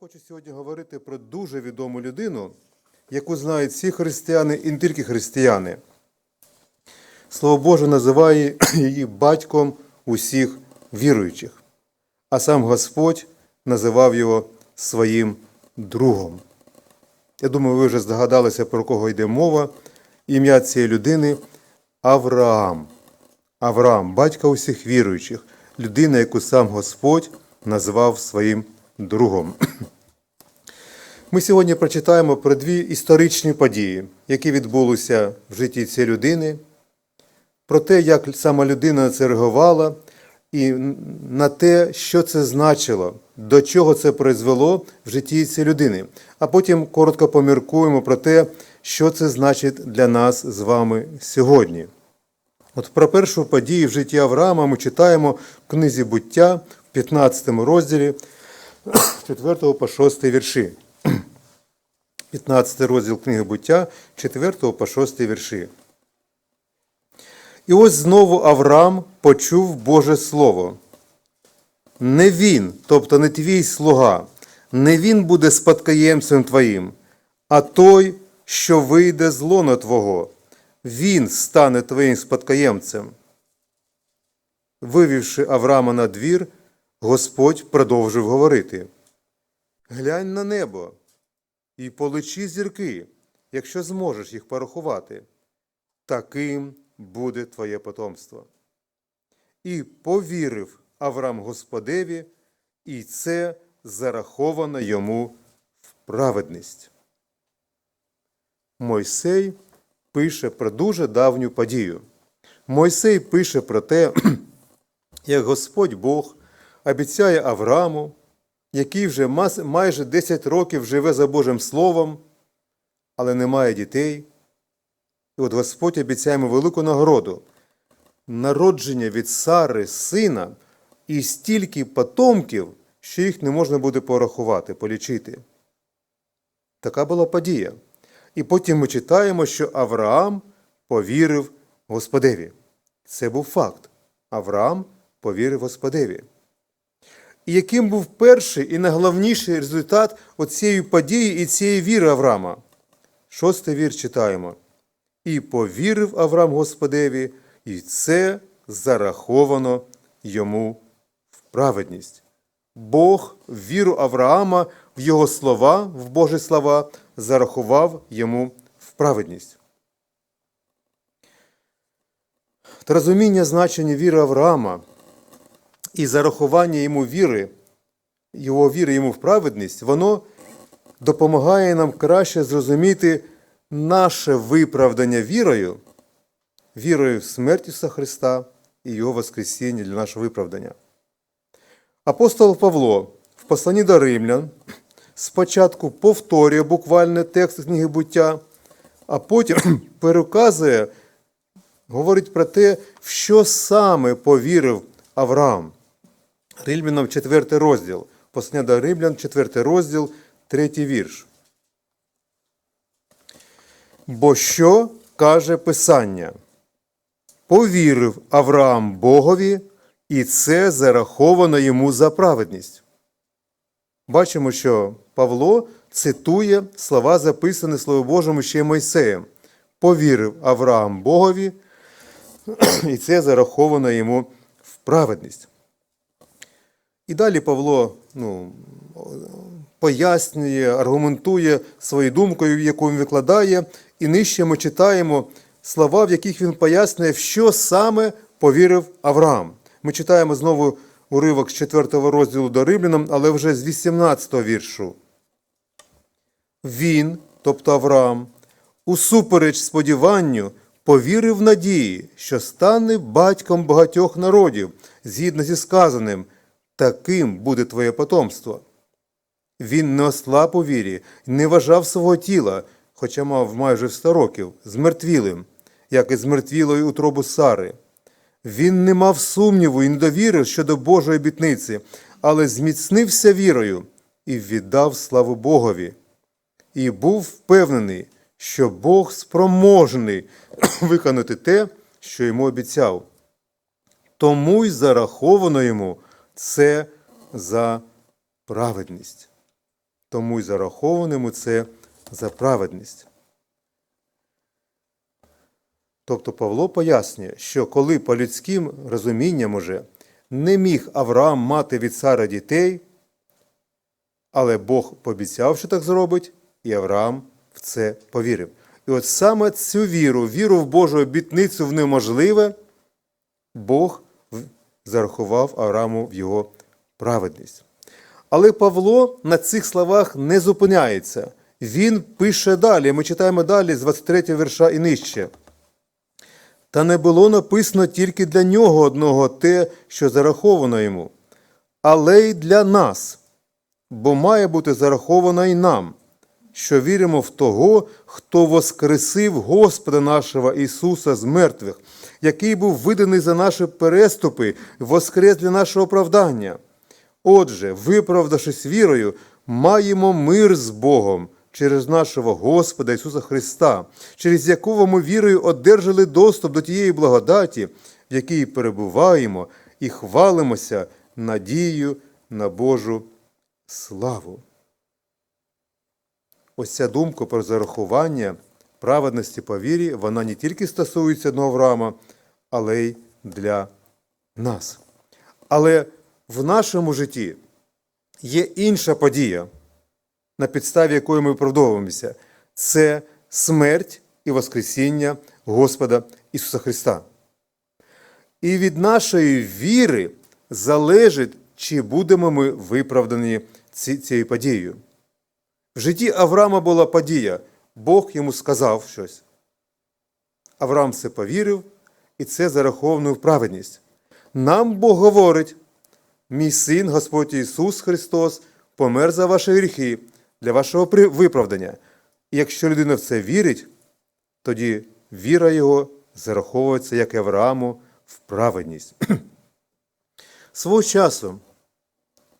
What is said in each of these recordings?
хочу сьогодні говорити про дуже відому людину, яку знають всі християни і не тільки християни. Слово Боже називає її батьком усіх віруючих, а сам Господь називав його своїм другом. Я думаю, ви вже здогадалися, про кого йде мова. Ім'я цієї людини Авраам. Авраам, батька усіх віруючих, людина, яку сам Господь назвав своїм другом. Ми сьогодні прочитаємо про дві історичні події, які відбулися в житті цієї людини, про те, як сама людина на це реагувала, і на те, що це значило, до чого це призвело в житті цієї людини. А потім коротко поміркуємо про те, що це значить для нас з вами сьогодні. От про першу подію в житті Авраама ми читаємо в книзі буття в 15 розділі 4 по 6 вірші. 15 розділ книги буття 4 по 6 вірші. І ось знову Авраам почув Боже Слово. Не він, тобто не твій слуга, не він буде спадкоємцем твоїм, а той, що вийде з лона твого, він стане твоїм спадкоємцем. Вивівши Авраама на двір, Господь продовжив говорити: Глянь на небо і полечи зірки, якщо зможеш їх порахувати. Таким буде твоє потомство. І повірив Авраам Господеві, і це зараховано йому в праведність. Мойсей пише про дуже давню подію. Мойсей пише про те, як Господь Бог обіцяє Аврааму, який вже майже 10 років живе за Божим Словом, але не має дітей. І от Господь обіцяє йому велику нагороду народження від Сари сина і стільки потомків, що їх не можна буде порахувати, полічити. Така була подія. І потім ми читаємо, що Авраам повірив Господеві. Це був факт. Авраам повірив Господеві. І яким був перший і найголовніший результат оцієї події і цієї віри Авраама? Шостий вір читаємо. І повірив Авраам Господеві, і це зараховано йому в праведність. Бог віру Авраама в його слова, в Божі слова, зарахував йому в праведність. Та розуміння значення віри Авраама і зарахування йому віри, його віри йому в праведність, воно допомагає нам краще зрозуміти наше виправдання вірою, вірою в смерть Ісуса Христа і Його Воскресіння для нашого виправдання. Апостол Павло в посланні до римлян спочатку повторює буквально текст книги буття, а потім переказує, говорить про те, в що саме повірив Авраам. Римлянам 4 розділ. Послання до Римлян, 4 розділ, 3 вірш. Бо що каже Писання? Повірив Авраам Богові, і це зараховано йому за праведність. Бачимо, що Павло цитує слова, записані Слово Божому ще Мойсеєм. Повірив Авраам Богові, і це зараховано йому в праведність. І далі Павло ну, пояснює, аргументує своєю думкою, яку він викладає, і нижче ми читаємо слова, в яких він пояснює, в що саме повірив Авраам. Ми читаємо знову уривок з 4 розділу до Римлянам, але вже з 18 віршу. Він, тобто Авраам, усупереч сподіванню, повірив надії, що стане батьком багатьох народів, згідно зі сказаним, таким буде твоє потомство. Він не ослаб у вірі, не вважав свого тіла, хоча мав майже 100 років, змертвілим, як і змертвілої утробу Сари. Він не мав сумніву і недовіри щодо Божої обітниці, але зміцнився вірою і віддав славу Богові. І був впевнений, що Бог спроможний виконати те, що йому обіцяв. Тому й зараховано йому це за праведність. тому й зарахованому це за праведність. Тобто Павло пояснює, що коли по людським розумінням уже не міг Авраам мати від цара дітей, але Бог пообіцяв, що так зробить, і Авраам в це повірив. І от саме цю віру, віру в Божу обітницю в неможливе, Бог зарахував Аврааму в його праведність. Але Павло на цих словах не зупиняється. Він пише далі. Ми читаємо далі з 23 вірша і нижче. Та не було написано тільки для нього одного те, що зараховано йому, але й для нас, бо має бути зараховано і нам, що віримо в того, хто воскресив Господа нашого Ісуса з мертвих, який був виданий за наші переступи, воскрес для нашого оправдання. Отже, виправдавшись вірою, маємо мир з Богом через нашого Господа Ісуса Христа, через якого ми вірою одержали доступ до тієї благодаті, в якій перебуваємо і хвалимося надією на Божу славу. Ось ця думка про зарахування праведності по вірі, вона не тільки стосується одного Авраама, але й для нас. Але в нашому житті є інша подія, на підставі якої ми виправдовуємося. Це смерть і Воскресіння Господа Ісуса Христа. І від нашої віри залежить, чи будемо ми виправдані цією подією. В житті Авраама була подія. Бог йому сказав щось. Авраам це повірив, і це зараховано в праведність. Нам Бог говорить: мій син, Господь Ісус Христос, помер за ваші гріхи для вашого виправдання. І якщо людина в це вірить, тоді віра його зараховується, як Аврааму, в праведність. Свого часу,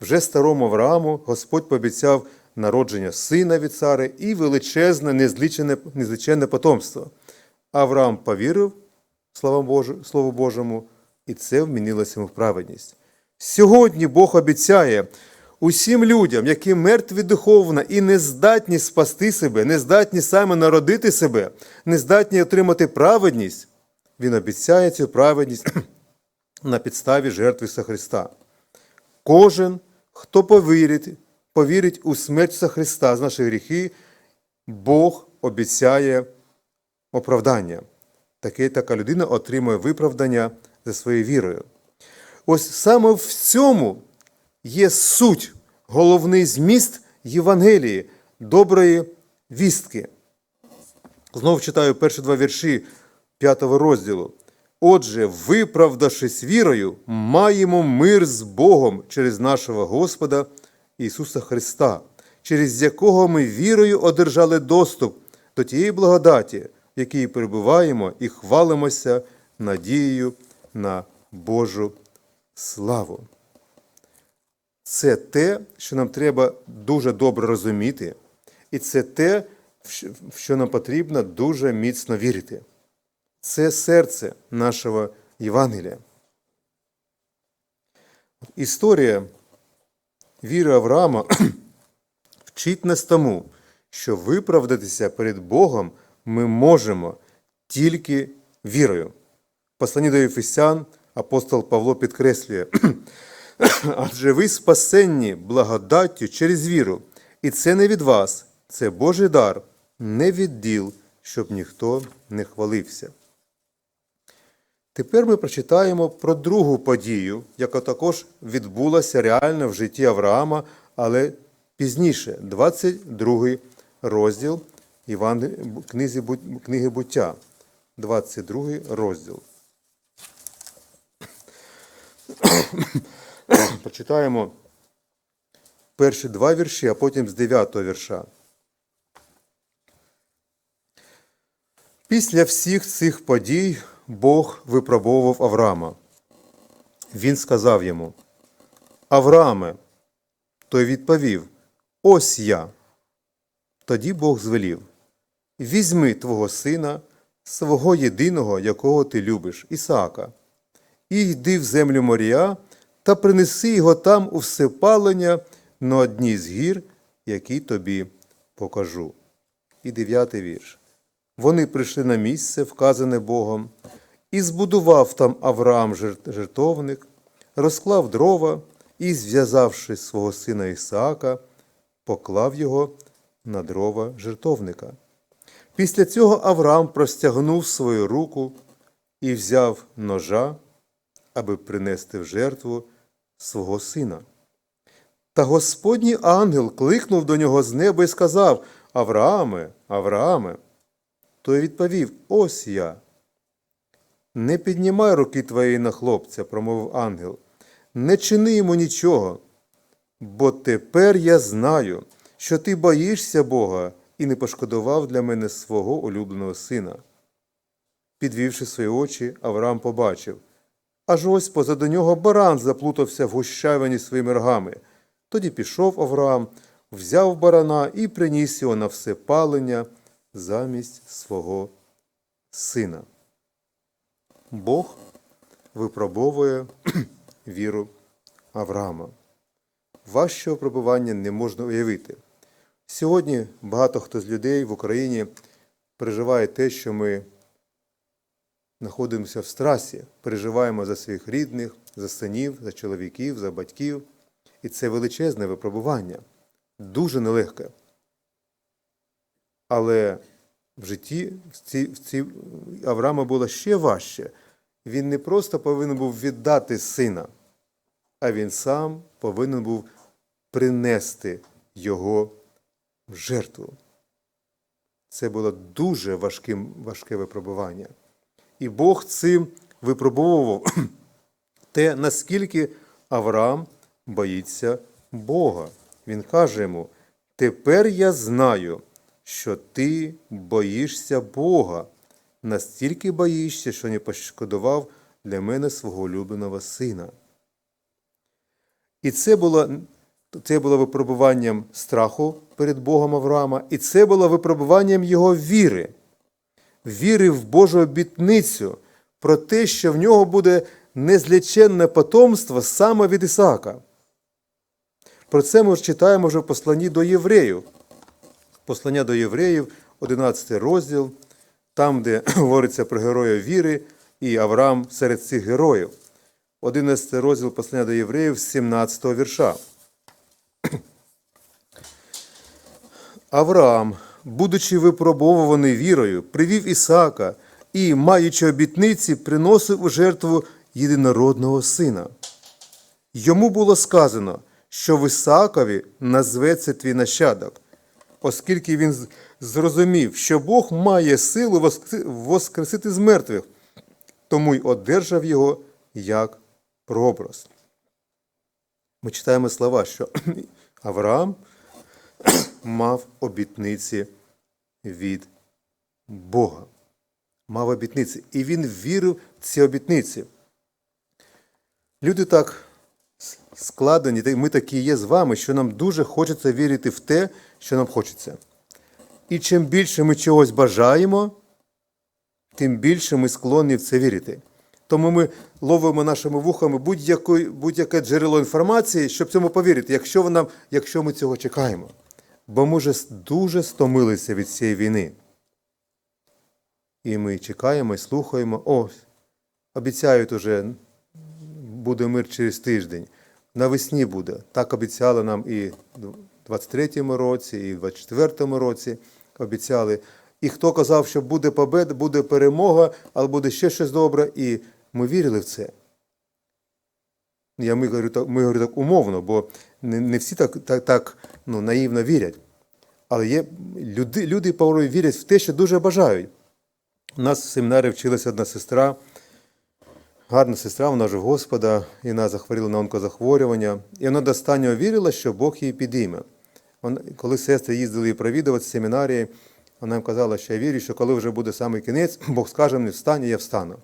вже старому Аврааму, Господь пообіцяв народження сина від цари і величезне, незлічене, незліченне потомство. Авраам повірив Слову Божому, і це вмінилося йому в праведність. Сьогодні Бог обіцяє усім людям, які мертві духовно і не здатні спасти себе, не здатні саме народити себе, не здатні отримати праведність, Він обіцяє цю праведність на підставі жертви Христа. Кожен, хто повірить, повірить у смерть Ісуса Христа з наші гріхи, Бог обіцяє оправдання. Таке, така людина отримує виправдання за своєю вірою. Ось саме в цьому є суть, головний зміст Євангелії, доброї вістки. Знову читаю перші два вірші п'ятого розділу. Отже, виправдавшись вірою, маємо мир з Богом через нашого Господа Ісуса Христа, через якого ми вірою одержали доступ до тієї благодаті, в якій перебуваємо і хвалимося надією на Божу славу. Це те, що нам треба дуже добре розуміти, і це те, в що- нам потрібно дуже міцно вірити. Це серце нашого Євангелія. Історія віри Авраама вчить нас тому, що виправдатися перед Богом ми можемо тільки вірою. В Посланні до Ефесян апостол Павло підкреслює, адже ви спасенні благодаттю через віру, і це не від вас, це Божий дар, не від діл, щоб ніхто не хвалився. Тепер ми прочитаємо про другу подію, яка також відбулася реально в житті Авраама, але пізніше, 22 розділ Іван... книзі... Книги буття. 22 розділ. Почитаємо перші два вірші, а потім з 9 вірша. Після всіх цих подій Бог випробовував Авраама. Він сказав йому: Аврааме, той відповів: Ось я. Тоді Бог звелів: Візьми твого сина, свого єдиного, якого ти любиш, Ісаака, і йди в землю моря та принеси його там у всепалення на одній з гір, який тобі покажу. І дев'ятий вірш. Вони прийшли на місце, вказане Богом, і збудував там Авраам жертовник, розклав дрова і, зв'язавши свого сина Ісаака, поклав його на дрова жертовника. Після цього Авраам простягнув свою руку і взяв ножа, аби принести в жертву свого сина. Та Господній ангел кликнув до нього з неба і сказав Аврааме, Аврааме. Той відповів Ось я. Не піднімай руки твоєї на хлопця, промовив ангел, не чини йому нічого, бо тепер я знаю, що ти боїшся Бога і не пошкодував для мене свого улюбленого сина. Підвівши свої очі, Авраам побачив. Аж ось позаду нього баран заплутався в гущавині своїми рогами. Тоді пішов Авраам, взяв барана і приніс його на все палення замість свого сина. Бог випробовує віру Авраама. Важчого пробування не можна уявити. Сьогодні багато хто з людей в Україні переживає те, що ми знаходимося в страсі, переживаємо за своїх рідних, за синів, за чоловіків, за батьків. І це величезне випробування, дуже нелегке. Але в житті в ці, в ці, Авраама було ще важче. Він не просто повинен був віддати сина, а він сам повинен був принести його в жертву. Це було дуже важким, важке випробування. І Бог цим випробовував те, наскільки Авраам боїться Бога. Він каже йому: Тепер я знаю, що ти боїшся Бога, настільки боїшся, що не пошкодував для мене свого улюбленого сина. І це було, це було випробуванням страху перед Богом Авраама, і це було випробуванням його віри, віри в Божу обітницю про те, що в нього буде незліченне потомство саме від Ісаака. Про це ми читаємо вже в посланні до євреїв. Послання до євреїв, 11 розділ, там, де говориться про героя віри, і Авраам серед цих героїв. 11 розділ послання до євреїв, 17 вірша. Авраам, будучи випробовуваний вірою, привів Ісаака і, маючи обітниці, приносив у жертву єдинородного сина. Йому було сказано, що в Ісаакові назветься твій нащадок, оскільки він зрозумів, що Бог має силу воскресити з мертвих, тому й одержав його як прообраз. Ми читаємо слова, що Авраам мав обітниці від Бога. Мав обітниці. І він вірив в ці обітниці. Люди так складені, ми такі є з вами, що нам дуже хочеться вірити в те, що нам хочеться. І чим більше ми чогось бажаємо, тим більше ми склонні в це вірити. Тому ми ловимо нашими вухами будь-яке будь джерело інформації, щоб цьому повірити, якщо, вона, якщо ми цього чекаємо. Бо ми вже дуже стомилися від цієї війни. І ми чекаємо і слухаємо, ось, обіцяють уже, буде мир через тиждень. Навесні буде. Так обіцяли нам і 23-му році, і в 24-му році обіцяли. І хто казав, що буде победа, буде перемога, але буде ще щось добре, і ми вірили в це. Я ми говорю так, ми говорю так умовно, бо не, не всі так, так, так ну, наївно вірять. Але є люди, люди порой вірять в те, що дуже бажають. У нас в семінарі вчилася одна сестра, гарна сестра, вона ж у Господа, і вона захворіла на онкозахворювання. І вона до останнього вірила, що Бог її підійме. Коли сестри їздили її провідувати в семінарії, вона їм казала, що я вірю, що коли вже буде самий кінець, Бог скаже мені встань, і я встану.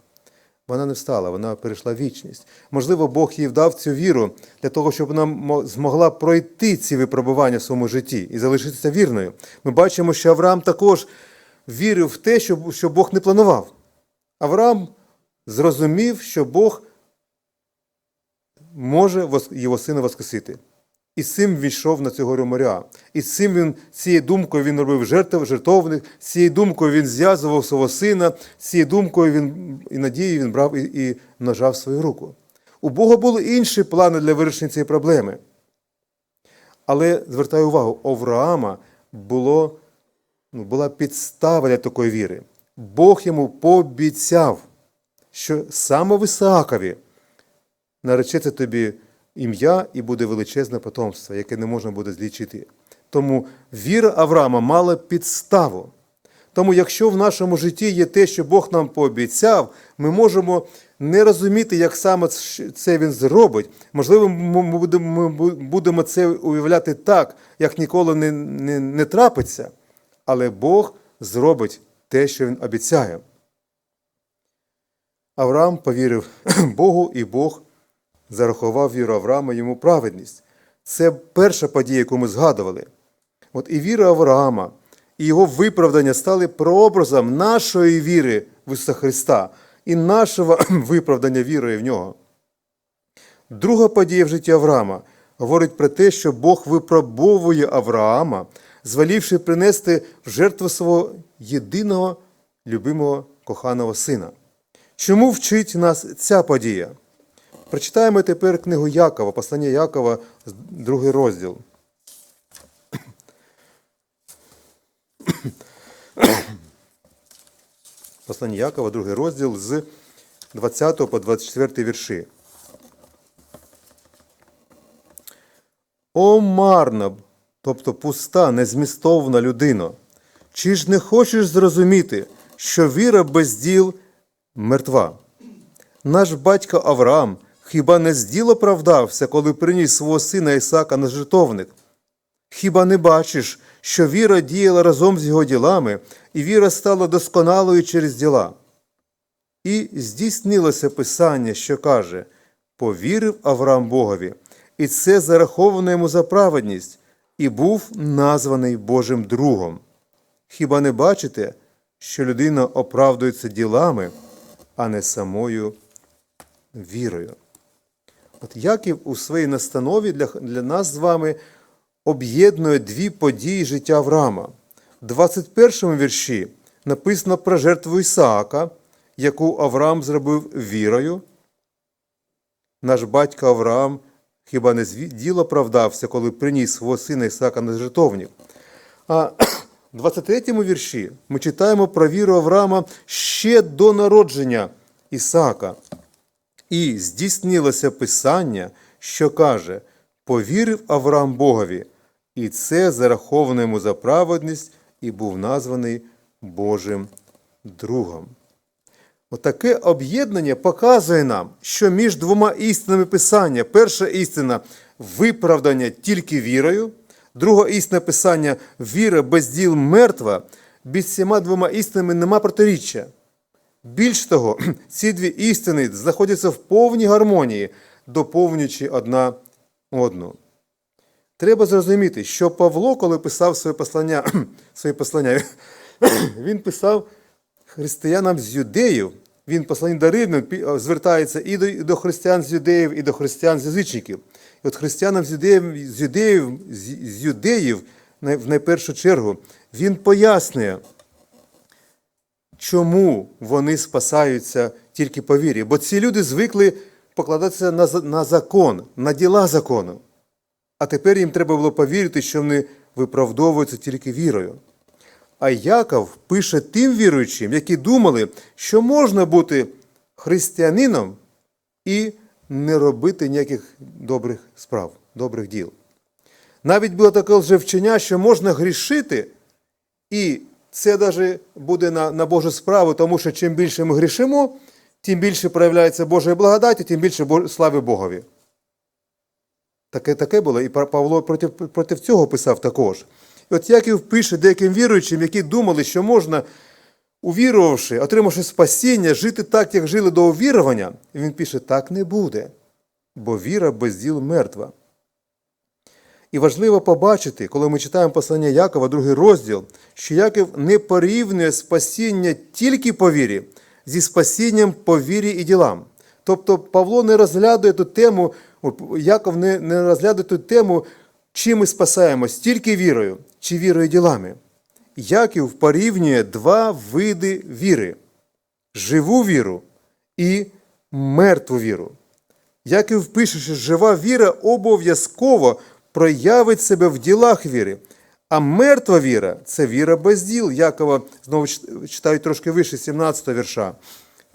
Вона не встала, вона перейшла в вічність. Можливо, Бог їй вдав цю віру для того, щоб вона змогла пройти ці випробування в своєму житті і залишитися вірною. Ми бачимо, що Авраам також вірив в те, що Бог не планував. Авраам зрозумів, що Бог може його сина воскресити. І цим він йшов на цього моря. І цим він, цією думкою він робив жертв, жертовник, з цією думкою він зв'язував свого сина, цією думкою він і надією він брав і, і множав свою руку. У Бога були інші плани для вирішення цієї проблеми. Але звертаю увагу, у Авраама було, ну, була підстава для такої віри. Бог йому пообіцяв, що саме в Ісаакові наречеться тобі ім'я і буде величезне потомство, яке не можна буде злічити. Тому віра Авраама мала підставу. Тому, якщо в нашому житті є те, що Бог нам пообіцяв, ми можемо не розуміти, як саме це він зробить. Можливо, ми будемо, це уявляти так, як ніколи не, не, не трапиться, але Бог зробить те, що він обіцяє. Авраам повірив Богу, і Бог зарахував віру Авраама йому праведність. Це перша подія, яку ми згадували. От і віра Авраама, і його виправдання стали прообразом нашої віри в Ісуса Христа і нашого виправдання вірою в нього. Друга подія в житті Авраама говорить про те, що Бог випробовує Авраама, звалівши принести в жертву свого єдиного любимого коханого сина. Чому вчить нас ця подія? Прочитаємо тепер книгу Якова, послання Якова, другий розділ. Послання Якова, другий розділ з 20 по 24 вірші. О марна, тобто пуста, незмістовна людина, чи ж не хочеш зрозуміти, що віра без діл мертва? Наш батько Авраам хіба не з діла оправдався, коли приніс свого сина Ісака на жертовник? Хіба не бачиш, що віра діяла разом з його ділами, і віра стала досконалою через діла? І здійснилося Писання, що каже повірив Авраам Богові, і це зараховано йому за праведність, і був названий Божим другом. Хіба не бачите, що людина оправдується ділами, а не самою вірою? От Яків у своїй настанові для, для нас з вами об'єднує дві події життя Авраама. В 21 вірші написано про жертву Ісаака, яку Авраам зробив вірою. Наш батько Авраам хіба не з діла правдався, коли приніс свого сина Ісаака на жертовник. А в 23 вірші ми читаємо про віру Авраама ще до народження Ісаака. І здійснилося Писання, що каже: повірив Авраам Богові, і це зараховано йому за праведність і був названий Божим другом. Отаке об'єднання показує нам, що між двома істинами Писання перша істина виправдання тільки вірою, друга істина Писання віра без діл мертва, без цими двома істинами нема протиріччя. Більш того, ці дві істини знаходяться в повній гармонії, доповнюючи одна одну. Треба зрозуміти, що Павло, коли писав своє послання, своє послання він писав християнам з юдеїв. Він посланні до Римлян звертається і до, і до християн з юдеїв, і до християн з язичників. І от християнам з юдеїв, з юдеїв, з юдеїв в найпершу чергу він пояснює, чому вони спасаються тільки по вірі. Бо ці люди звикли покладатися на, на закон, на діла закону. А тепер їм треба було повірити, що вони виправдовуються тільки вірою. А Яков пише тим віруючим, які думали, що можна бути християнином і не робити ніяких добрих справ, добрих діл. Навіть було таке лжевчення, що можна грішити, і це навіть буде на на Божу справу, тому що чим більше ми грішимо, тим більше проявляється Божої благодаті, тим більше слави Богові. Таке таке було, і Павло проти, проти цього писав також. І от Яків пише деяким віруючим, які думали, що можна, увірувавши, отримавши спасіння, жити так, як жили до увірування, і він пише, так не буде, бо віра без діл мертва. І важливо побачити, коли ми читаємо послання Якова, другий розділ, що Яків не порівнює спасіння тільки по вірі, зі спасінням по вірі і ділам. Тобто Павло не розглядує ту тему, Яков не, не розглядує ту тему Чи ми спасаємось тільки вірою, чи вірою ділами? Яків порівнює два види віри: живу віру і мертву віру. Яків пише, що жива віра обов'язково проявить себе в ділах віри. А мертва віра це віра без діл. Якова знову читаю трошки вище 17 вірша.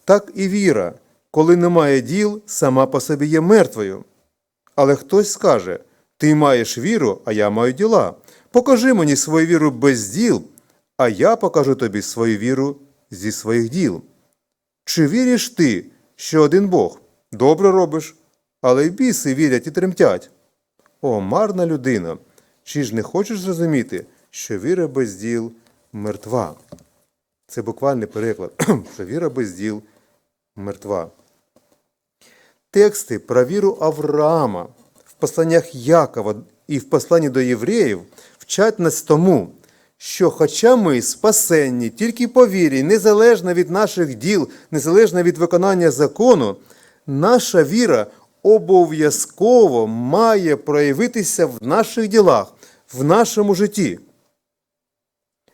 Так і віра, коли немає діл, сама по собі є мертвою. Але хтось скаже: Ти маєш віру, а я маю діла. Покажи мені свою віру без діл, а я покажу тобі свою віру зі своїх діл. Чи віриш ти, що один Бог? Добре робиш, але й біси вірять і тремтять. О, марна людина! Чи ж не хочеш зрозуміти, що віра без діл мертва? Це буквальний переклад, що віра без діл мертва. Тексти про віру Авраама посланнях Якова і в посланні до євреїв вчать нас тому, що, хоча ми спасенні тільки по вірі, незалежно від наших діл, незалежно від виконання закону, наша віра обов'язково має проявитися в наших ділах, в нашому житті.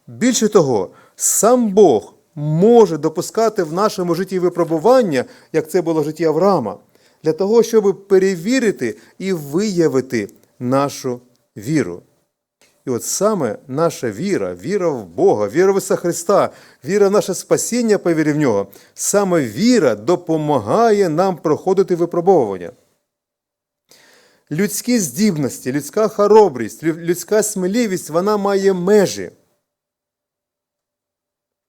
Більше того, сам Бог може допускати в нашому житті випробування, як це було в житті Авраама, для того, щоб перевірити і виявити нашу віру. І от саме наша віра, віра в Бога, віра в Ісуса Христа, віра в наше спасіння по в Нього, саме віра допомагає нам проходити випробовування. Людські здібності, людська хоробрість, людська сміливість, вона має межі.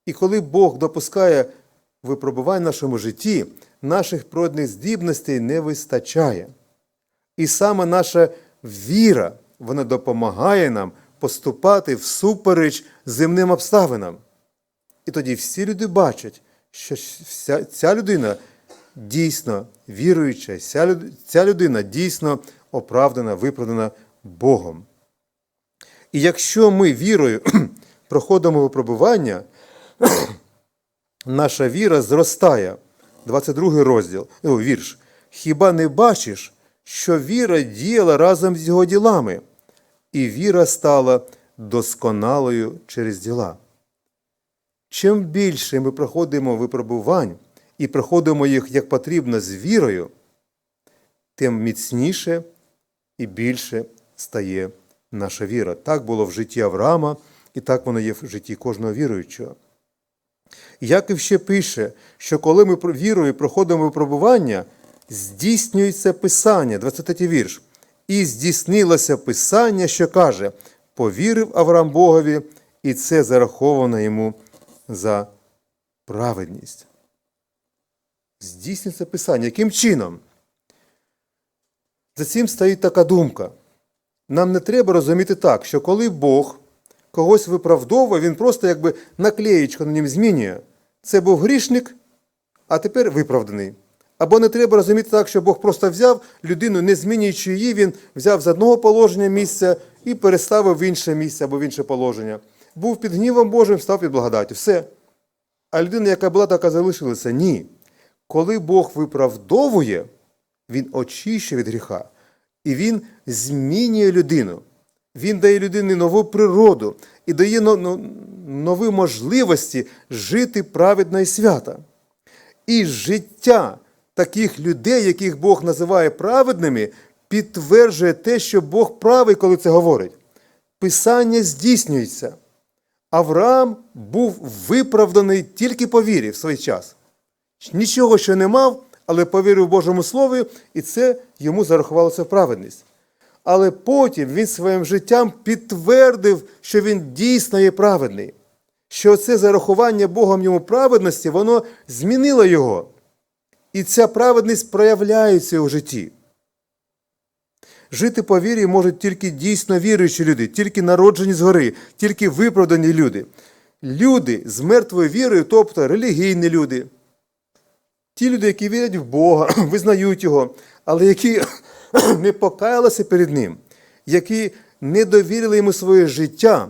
І коли Бог допускає випробувань в нашому житті, наших природних здібностей не вистачає. І саме наша віра, вона допомагає нам поступати всупереч земним обставинам. І тоді всі люди бачать, що вся, ця людина дійсно віруюча, ця, людина дійсно оправдана, виправдана Богом. І якщо ми вірою проходимо випробування, наша віра зростає. 22 розділ, ну, вірш. Хіба не бачиш, що віра діяла разом з його ділами, і віра стала досконалою через діла. Чим більше ми проходимо випробувань і проходимо їх як потрібно з вірою, тим міцніше і більше стає наша віра. Так було в житті Авраама, і так воно є в житті кожного віруючого. Яків ще пише, що коли ми вірою проходимо випробування, здійснюється Писання, 23 вірш. І здійснилося Писання, що каже: повірив Авраам Богові, і це зараховано йому за праведність. Здійснюється Писання. Яким чином? За цим стоїть така думка. Нам не треба розуміти так, що коли Бог когось виправдовує, він просто якби наклеєчку на нім змінює. Це був грішник, а тепер виправданий. Або не треба розуміти так, що Бог просто взяв людину, не змінюючи її, він взяв з одного положення місця і переставив в інше місце або в інше положення. Був під гнівом Божим, став під благодаттю. Все. А людина, яка була, така залишилася. Ні. Коли Бог виправдовує, він очищує від гріха. І він змінює людину. Він дає людині нову природу і дає но- но- нові можливості жити праведно і свято. І життя таких людей, яких Бог називає праведними, підтверджує те, що Бог правий, коли це говорить. Писання здійснюється. Авраам був виправданий тільки по вірі в свій час. Нічого ще не мав, але повірив Божому Слову, і це йому зарахувалося праведність. Але потім він своїм життям підтвердив, що він дійсно є праведний, що це зарахування Богом йому праведності, воно змінило його. І ця праведність проявляється у житті. Жити по вірі можуть тільки дійсно віруючі люди, тільки народжені згори, тільки виправдані люди. Люди з мертвою вірою, тобто релігійні люди, ті люди, які вірять в Бога, визнають Його, але які не покаялися перед Ним, які не довірили йому своє життя,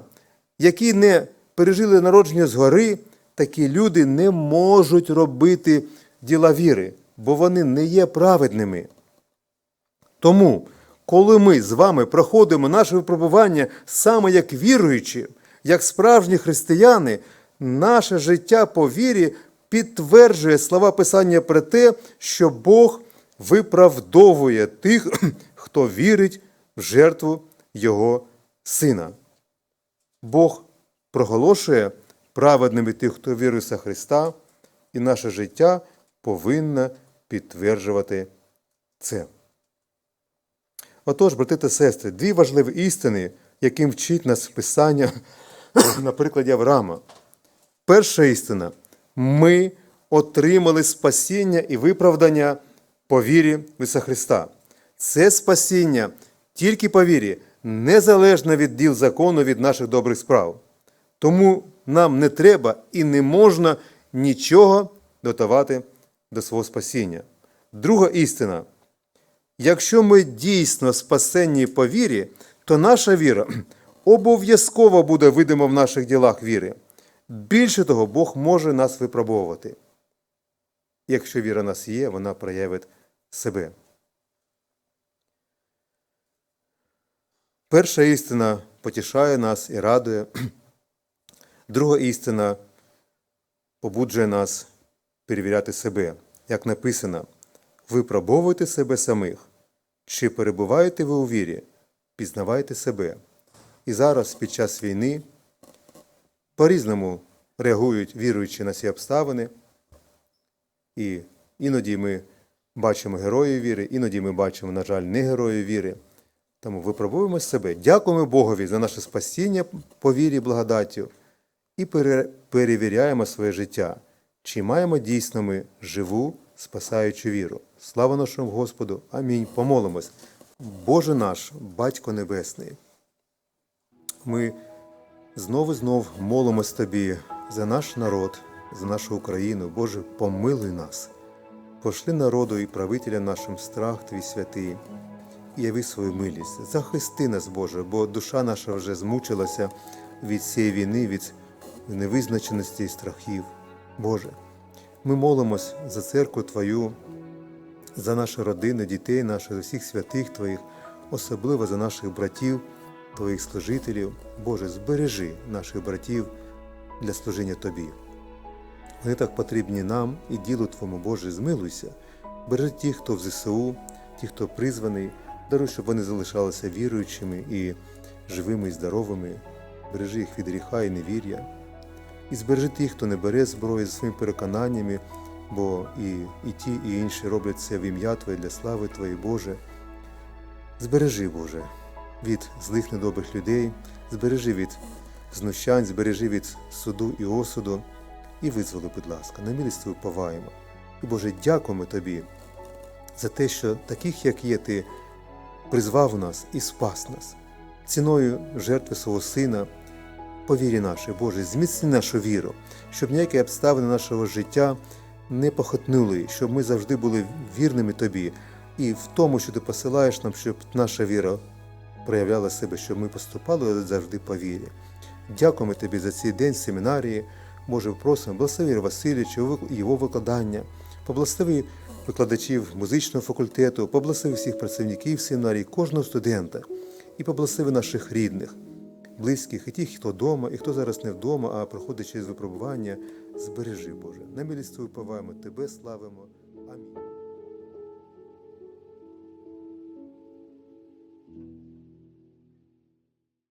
які не пережили народження згори, такі люди не можуть робити діла віри, бо вони не є праведними. Тому, коли ми з вами проходимо наше випробування саме як віруючі, як справжні християни, наше життя по вірі підтверджує слова Писання про те, що Бог виправдовує тих, хто вірить в жертву Його Сина. Бог проголошує праведними тих, хто вірує Ісуса Христа, і наше життя повинно підтверджувати це. Отож, брати та сестри, дві важливі істини, яким вчить нас Писання на прикладі Авраама. Перша істина ми отримали спасіння і виправдання по вірі в Ісуса Христа. Це спасіння тільки по вірі, незалежно від діл закону від наших добрих справ. Тому нам не треба і не можна нічого додавати до свого спасіння. Друга істина. Якщо ми дійсно спасенні по вірі, то наша віра обов'язково буде видима в наших ділах віри. Більше того, Бог може нас випробовувати. Якщо віра нас є, вона проявить себе. Перша істина потішає нас і радує. Друга істина побуджує нас перевіряти себе. Як написано, випробовуйте себе самих. Чи перебуваєте ви у вірі? Пізнавайте себе. І зараз, під час війни, по-різному реагують віруючі на ці обставини. І іноді ми бачимо героїв віри, іноді ми бачимо, на жаль, не героїв віри. Тому випробуємо себе. Дякуємо Богові за наше спасіння по вірі благодаттю і пере- перевіряємо своє життя, чи маємо дійсно ми живу, спасаючу віру. Слава нашому Господу! Амінь. Помолимось. Боже наш, Батько Небесний, ми знову знов молимось Тобі за наш народ, за нашу Україну. Боже, помилуй нас. Пошли народу і правителям нашим страх Твій святий, і яви свою милість. Захисти нас, Боже, бо душа наша вже змучилася від цієї війни, від невизначеності і страхів. Боже, ми молимось за церкву Твою, за наші родини, дітей наших, за всіх святих Твоїх, особливо за наших братів, Твоїх служителів. Боже, збережи наших братів для служіння Тобі. Вони потрібні нам і ділу Твому, Боже, змилуйся. Бережи тих, хто в ЗСУ, ті, хто призваний, даруй, щоб вони залишалися віруючими і живими і здоровими. Бережи їх від гріха і невір'я. І збережи тих, хто не бере зброї за своїми переконаннями, бо і, і ті, і інші роблять це в ім'я Твоє для слави Твоєї, Боже. Збережи, Боже, від злих недобрих людей, збережи від знущань, збережи від суду і осуду, і визволи, будь ласка, на милість поваємо. І, Боже, дякуємо Тобі за те, що таких, як є, Ти призвав нас і спас нас ціною жертви свого Сина, по вірі нашій, Боже, зміцни нашу віру, щоб ніякі обставини нашого життя не похотнули, щоб ми завжди були вірними Тобі і в тому, що Ти посилаєш нам, щоб наша віра проявляла себе, щоб ми поступали завжди по вірі. Дякуємо Тобі за цей день семінарії. Боже, просимо, благослови Васильовича, і його викладання, поблагослови викладачів музичного факультету, поблагослови всіх працівників семінарії, кожного студента, і поблагослови наших рідних, близьких, і тих, хто вдома, і хто зараз не вдома, а проходить через випробування. Збережи, Боже. На милість Твою поваємо, Тебе славимо.